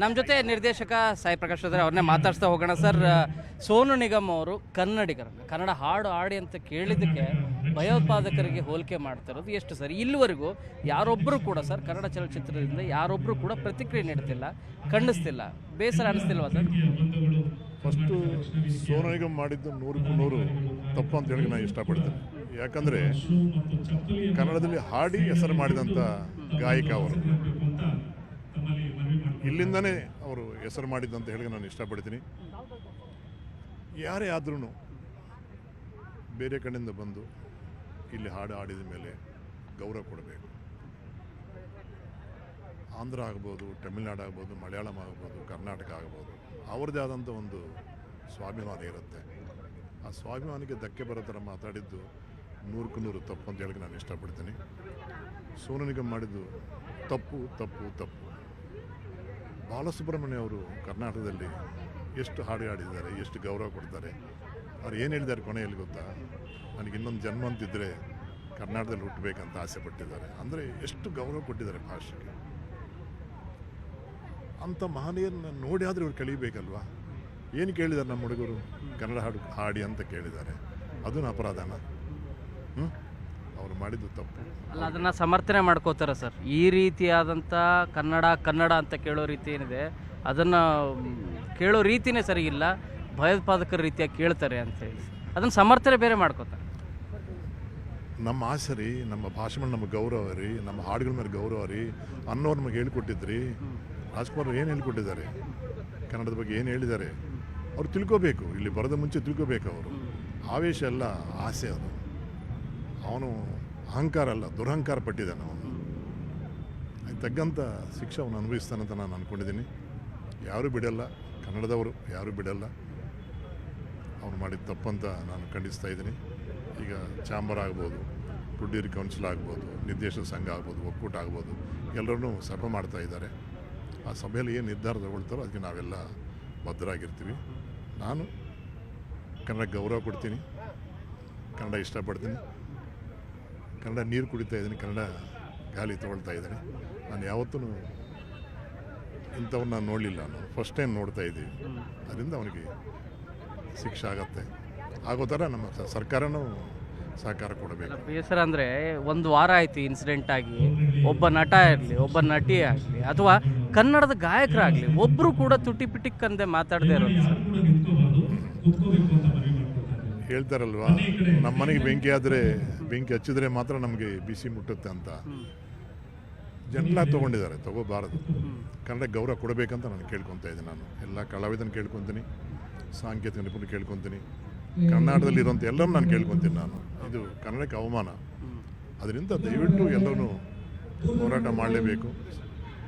ನಮ್ಮ ಜೊತೆ ನಿರ್ದೇಶಕ ಸಾಯಿ ಪ್ರಕಾಶ್ ಇದ್ದಾರೆ ಅವ್ರನ್ನೇ ಮಾತಾಡ್ಸ್ತಾ ಹೋಗೋಣ. ಸರ್ ಸೋನು ನಿಗಮ್ ಅವರು ಕನ್ನಡಿಗರು ಕನ್ನಡ ಹಾಡು ಹಾಡಿ ಅಂತ ಕೇಳಿದ್ದಕ್ಕೆ ಭಯೋತ್ಪಾದಕರಿಗೆ ಹೋಲಿಕೆ ಮಾಡ್ತಿರೋದು ಎಷ್ಟು ಸರ್? ಇಲ್ಲಿವರೆಗೂ ಯಾರೊಬ್ಬರು ಕೂಡ ಸರ್, ಕನ್ನಡ ಚಲನಚಿತ್ರದಿಂದ ಯಾರೊಬ್ಬರು ಕೂಡ ಪ್ರತಿಕ್ರಿಯೆ ನೀಡ್ತಿಲ್ಲ, ಖಂಡಿಸ್ತಿಲ್ಲ. ಬೇಸರ ಅನಿಸ್ತಿಲ್ವಾ ಸರ್? ಫಸ್ಟು ಸೋನು ನಿಗಮ್ ಮಾಡಿದ್ದು ನೂರಕ್ಕೂ ನೂರು ತಪ್ಪು ಅಂತ ಹೇಳಿ ನಾನು ಇಷ್ಟಪಡ್ತೇನೆ. ಯಾಕಂದರೆ ಕನ್ನಡದಲ್ಲಿ ಹಾಡಿ ಹೆಸರು ಮಾಡಿದಂಥ ಗಾಯಕ ಅವರು. ಇಲ್ಲಿಂದನೇ ಅವರು ಹೆಸರು ಮಾಡಿದ್ದಂತ ಹೇಳಿ ನಾನು ಇಷ್ಟಪಡ್ತೀನಿ. ಯಾರೇ ಆದ್ರೂ ಬೇರೆ ಕಡೆಯಿಂದ ಬಂದು ಇಲ್ಲಿ ಹಾಡು ಹಾಡಿದ ಮೇಲೆ ಗೌರವ ಕೊಡಬೇಕು. ಆಂಧ್ರ ಆಗ್ಬೋದು, ತಮಿಳ್ನಾಡು ಆಗ್ಬೋದು, ಮಲಯಾಳಂ ಆಗ್ಬೋದು, ಕರ್ನಾಟಕ ಆಗ್ಬೋದು, ಅವ್ರದ್ದೇ ಆದಂಥ ಒಂದು ಸ್ವಾಭಿಮಾನ ಇರುತ್ತೆ. ಆ ಸ್ವಾಭಿಮಾನಕ್ಕೆ ಧಕ್ಕೆ ಬರೋ ಥರ ಮಾತಾಡಿದ್ದು ನೂರಕ್ಕೂ ನೂರು ತಪ್ಪು ಅಂತ ಹೇಳಕ್ಕೆ ನಾನು ಇಷ್ಟಪಡ್ತೀನಿ. ಸೋನು ನಿಗಮ್ ಮಾಡಿದ್ದು ತಪ್ಪು ತಪ್ಪು ತಪ್ಪು. ಬಾಲಸುಬ್ರಹ್ಮಣ್ಯ ಅವರು ಕರ್ನಾಟಕದಲ್ಲಿ ಎಷ್ಟು ಹಾಡು ಹಾಡಿದ್ದಾರೆ, ಎಷ್ಟು ಗೌರವ ಕೊಡ್ತಾರೆ, ಅವ್ರು ಏನು ಹೇಳಿದ್ದಾರೆ ಕೊನೆಯಲ್ಲಿ ಗೊತ್ತಾ? ನನಗೆ ಇನ್ನೊಂದು ಜನ್ಮ ಅಂತಿದ್ದರೆ ಕರ್ನಾಟಕದಲ್ಲಿ ಹುಟ್ಟಬೇಕಂತ ಆಸೆ ಪಟ್ಟಿದ್ದಾರೆ. ಅಂದರೆ ಎಷ್ಟು ಗೌರವ ಕೊಟ್ಟಿದ್ದಾರೆ ಭಾಷೆಗೆ. ಅಂಥ ಮಹನೀಯರನ್ನ ನೋಡಿ ಆದರೆ ಇವ್ರು ಕಲಿಬೇಕಲ್ವಾ? ಏನು ಕೇಳಿದ್ದಾರೆ ನಮ್ಮ ಹುಡುಗರು? ಕನ್ನಡ ಹಾಡು ಹಾಡಿ ಅಂತ ಕೇಳಿದ್ದಾರೆ. ಅದನ್ನು ಅಪರಾಧನ? ಹ್ಞೂ ಮಾಡಿದ್ದು ತಪ್ಪು. ಅಲ್ಲ ಅದನ್ನು ಸಮರ್ಥನೆ ಮಾಡ್ಕೋತಾರೆ ಸರ್. ಈ ರೀತಿಯಾದಂಥ ಕನ್ನಡ ಕನ್ನಡ ಅಂತ ಕೇಳೋ ರೀತಿ ಏನಿದೆ ಅದನ್ನು ಕೇಳೋ ರೀತಿನೇ ಸರಿಯಿಲ್ಲ ಭಯೋತ್ಪಾದಕರ ರೀತಿಯಾಗಿ ಕೇಳ್ತಾರೆ ಅಂತ ಹೇಳಿ. ಅದನ್ನು ಸಮರ್ಥನೆ ಬೇರೆ ಮಾಡ್ಕೋತಾರೆ. ನಮ್ಮ ಆಸೆ ರೀ ನಮ್ಮ ಭಾಷೆ ಮೇಲೆ ನಮಗೆ ಗೌರವ ರೀ ನಮ್ಮ ಹಾಡುಗಳ ಮೇಲೆ ಗೌರವ ರೀ ಅನ್ನೋರು ನಮಗೆ ಹೇಳ್ಕೊಟ್ಟಿದ್ರಿ. ರಾಜ್ಕುಮಾರ್ ಏನು ಹೇಳ್ಕೊಟ್ಟಿದ್ದಾರೆ? ಕನ್ನಡದ ಬಗ್ಗೆ ಏನು ಹೇಳಿದ್ದಾರೆ? ಅವ್ರು ತಿಳ್ಕೋಬೇಕು ಇಲ್ಲಿ ಬರೋದ ಮುಂಚೆ ತಿಳ್ಕೋಬೇಕು ಅವರು. ಆವೇಶ ಅಲ್ಲ ಆಸೆ ಅದು. ಅವನು ಅಹಂಕಾರ ಅಲ್ಲ, ದುರಹಂಕಾರ ಪಟ್ಟಿದ್ದಾನೆ ಅವನು ಅದಕ್ಕೆ ತಗ್ಗಂಥ ಶಿಕ್ಷೆ ಅವನು ಅನುಭವಿಸ್ತಾನಂತ ನಾನು ಅಂದ್ಕೊಂಡಿದ್ದೀನಿ ಯಾರೂ ಬಿಡಲ್ಲ, ಕನ್ನಡದವರು ಯಾರೂ ಬಿಡಲ್ಲ. ಅವನು ಮಾಡಿದ ತಪ್ಪಂತ ನಾನು ಖಂಡಿಸ್ತಾ ಇದ್ದೀನಿ. ಈಗ ಚಾಂಬರ್ ಆಗ್ಬೋದು ಪ್ರೊಡ್ಯೂರಿ ಕೌನ್ಸಿಲ್ ಆಗ್ಬೋದು, ನಿರ್ದೇಶಕ ಸಂಘ ಆಗ್ಬೋದು, ಒಕ್ಕೂಟ ಆಗ್ಬೋದು ಎಲ್ಲರೂ ಸಭೆ ಮಾಡ್ತಾ ಇದ್ದಾರೆ. ಆ ಸಭೆಯಲ್ಲಿ ಏನು ನಿರ್ಧಾರ ತಗೊಳ್ತಾರೋ ಅದಕ್ಕೆ ನಾವೆಲ್ಲ ಭದ್ರಾಗಿರ್ತೀವಿ ನಾನು ಕನ್ನಡ ಗೌರವ ಕೊಡ್ತೀನಿ, ಕನ್ನಡ ಇಷ್ಟಪಡ್ತೀನಿ. ಕನ್ನಡ ನೀರು ಕುಡಿತಾ ಇದ್ದೀನಿ ಕನ್ನಡ ಗಾಳಿ ತಗೊಳ್ತಾ ಇದ್ದೀನಿ. ನಾನು ಯಾವತ್ತೂ ಇಂಥವ್ರನ್ನ ನೋಡಲಿಲ್ಲ ನಾನು. ಫಸ್ಟ್ ಟೈಮ್ ನೋಡ್ತಾ ಇದ್ದೀವಿ. ಅದರಿಂದ ಅವನಿಗೆ ಶಿಕ್ಷೆ ಆಗತ್ತೆ. ಆಗೋ ಥರ ನಮ್ಮ ಸರ್ಕಾರನೂ ಸಹಕಾರ ಕೊಡಬೇಕು. ಬೇಸರ ಅಂದರೆ ಒಂದು ವಾರ ಆಯಿತು ಇನ್ಸಿಡೆಂಟ್ ಆಗಿ. ಒಬ್ಬ ನಟ ಇರಲಿ ಒಬ್ಬ ನಟಿ ಆಗಲಿ ಅಥವಾ ಕನ್ನಡದ ಗಾಯಕರಾಗಲಿ ಒಬ್ಬರು ಕೂಡ ತುಟಿ ಪಿಟಿಕ್ ಅಂದೆ ಮಾತಾಡದೇ ಇರೋದು ಸರ್ ಹೇಳ್ತಾರಲ್ವಾ? ನಮ್ಮ ಮನೆಗೆ ಬೆಂಕಿ ಆದರೆ ಬೆಂಕಿ ಹಚ್ಚಿದ್ರೆ ಮಾತ್ರ ನಮಗೆ ಬಿಸಿ ಮುಟ್ಟುತ್ತೆ ಅಂತ. ಜನರ ತೊಗೊಂಡಿದ್ದಾರೆ ತಗೋಬಾರದು. ಕನ್ನಡ ಗೌರವ ಕೊಡಬೇಕಂತ ನಾನು ಕೇಳ್ಕೊತಾ ಇದ್ದೀನಿ ನಾನು. ಎಲ್ಲ ಕಲಾವಿದನ ಕೇಳ್ಕೊತೀನಿ ಸಾಂಕೇತಿಕ ನಿಪುಣ ಕೇಳ್ಕೊತೀನಿ ಕರ್ನಾಟಕದಲ್ಲಿ ಇರುವಂಥ ಎಲ್ಲರೂ ನಾನು ಕೇಳ್ಕೊತೀನಿ ನಾನು. ಇದು ಕನ್ನಡಕ್ಕೆ ಅವಮಾನ. ಅದರಿಂದ ದಯವಿಟ್ಟು ಎಲ್ಲರೂ ಹೋರಾಟ ಮಾಡಲೇಬೇಕು.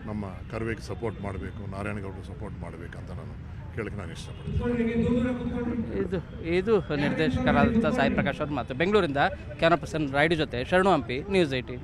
ನಮ್ಮ ಕರ್ವೇಗೆ ಸಪೋರ್ಟ್ ಮಾಡಬೇಕು ನಾರಾಯಣಗೌಡರು ಸಪೋರ್ಟ್ ಮಾಡಬೇಕಂತ ನಾನು ಕೇಳಕ್ಕೆ ನಾನು ಇಷ್ಟಪಡ್ತೀನಿ. ಇದು ಇದು ನಿರ್ದೇಶಕರಾದಂಥ ಸಾಯಿ ಪ್ರಕಾಶ್ ಅವ್ರ ಮಾತು ಬೆಂಗಳೂರಿಂದ ಕ್ಯಾನಾ ಪರ್ಸನ್ ರೈಡು ಜೊತೆ ಶರಣು ಹಂಪಿ ನ್ಯೂಸ್ ಏಯ್ಟಿ